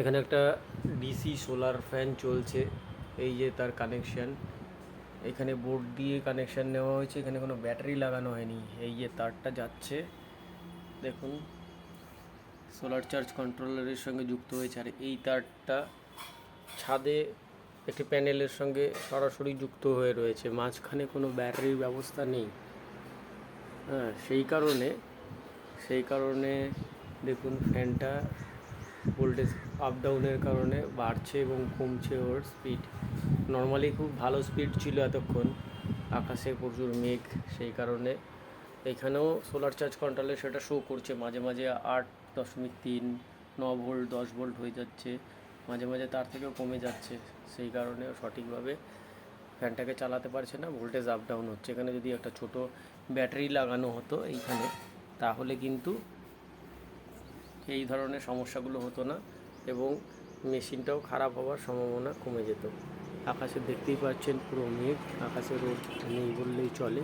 এখানে একটা DC solar fan চলছে, এই যে তার কানেকশন এখানে বোর্ড দিয়ে কানেকশন নেওয়া হয়েছে, এখানে কোনো ব্যাটারি লাগানো হয়নি। এই যে তারটা যাচ্ছে, দেখুন। সোলার চার্জ কন্ট্রোলারের সঙ্গে যুক্ত হয়েছে, আর এই তারটা ছাদে একটি প্যানেলের সঙ্গে সরাসরি যুক্ত হয়ে রয়েছে। মাঝখানে কোনো ব্যাটারির ব্যবস্থা নেই। হ্যাঁ সেই কারণে সেই কারণে দেখুন ফ্যানটা ভোল্টেজ আপ ডাউনের কারণে বাড়ছে এবং কমছে ওর স্পিড নর্মালি খুব ভালো স্পিড ছিল এতক্ষণ, আকাশে প্রচুর মেঘ, সেই কারণে। এখানেও সোলার চার্জ কন্ট্রোলে সেটা শো করছে। মাঝে মাঝে আট দশমিক তিন, ন ভোল্ট দশ ভোল্ট হয়ে যাচ্ছে। মাঝে মাঝে তার থেকেও কমে যাচ্ছে, সেই কারণে সঠিকভাবে ফ্যানটাকে চালাতে পারছে না। ভোল্টেজ আপ ডাউন হচ্ছে। এখানে যদি একটা ছোট ব্যাটারি লাগানো হতো এইখানে, তাহলে কিন্তু এই ধরনের সমস্যাগুলো হতো না এবং মেশিনটাও খারাপ হওয়ার সম্ভাবনা কমে যেত। আকাশে দেখতেই পাচ্ছেন পুরো মেঘ আকাশে রোদ নেই বললেই চলে।